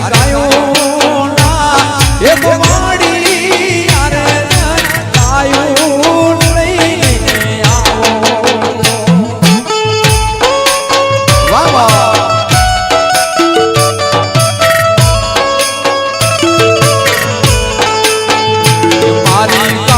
મારી ગાયો ના. એ તો માડી અરે ગાયો લઈને આવો. વાહ વાહ. મારી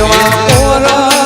એવા કોરા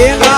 Yeah.